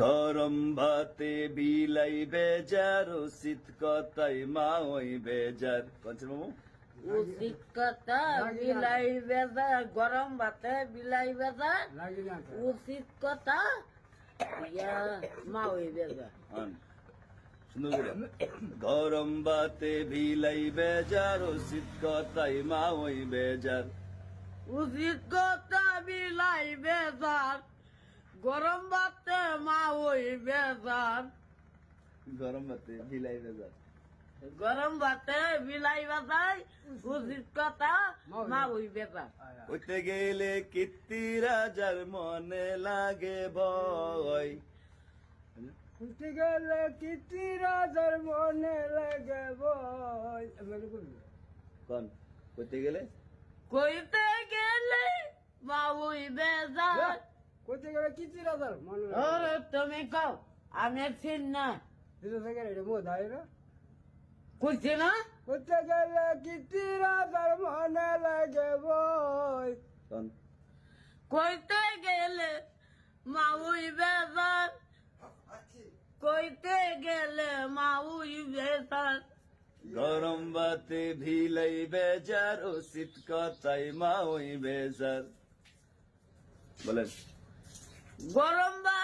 গরম ভাতে বিলাই বেজার ও শীত কথাই মা ওই বেজার কনছে মামু উচিত কথা বিলাই বেজা গরম ভাতে বিলাই বেজা লাগি না তো। উচিত কথা ইয়া মাওই বেজা আন। গরম ভাতে বিলাই বেজার ও শীত কথাই মা ওই বেজার উচিত কথা বিলাই বেজার গরম ভাতে মাওই বেজার। গরম ভাতে বিলাই বেজার। গরম ভাতে বিলাই বেজাই উচিত কথা মাওই বেজার। উঠতে গেলে কীর্তি রাজার মনে লাগে ভয়। উঠে গেলে কীর্তি রাজার মনে লাগে করবি কন? করতে গেলে? কইতে গেলে মাওই মনে ওরে তুমি কও আমি চিন না। দিতে থেকে এটা মোদ না? কইছি না? কোথায় গেলে কীর্তি রাজার মনে লাগে বই। কইতে গেলে মাউই বেজার। কইতে গেলে মাউই বেজার। গরম ভাতে ভিলাই বেজার ও শীত কথাই মা ওই বেজার। বলেন। গরম ভাত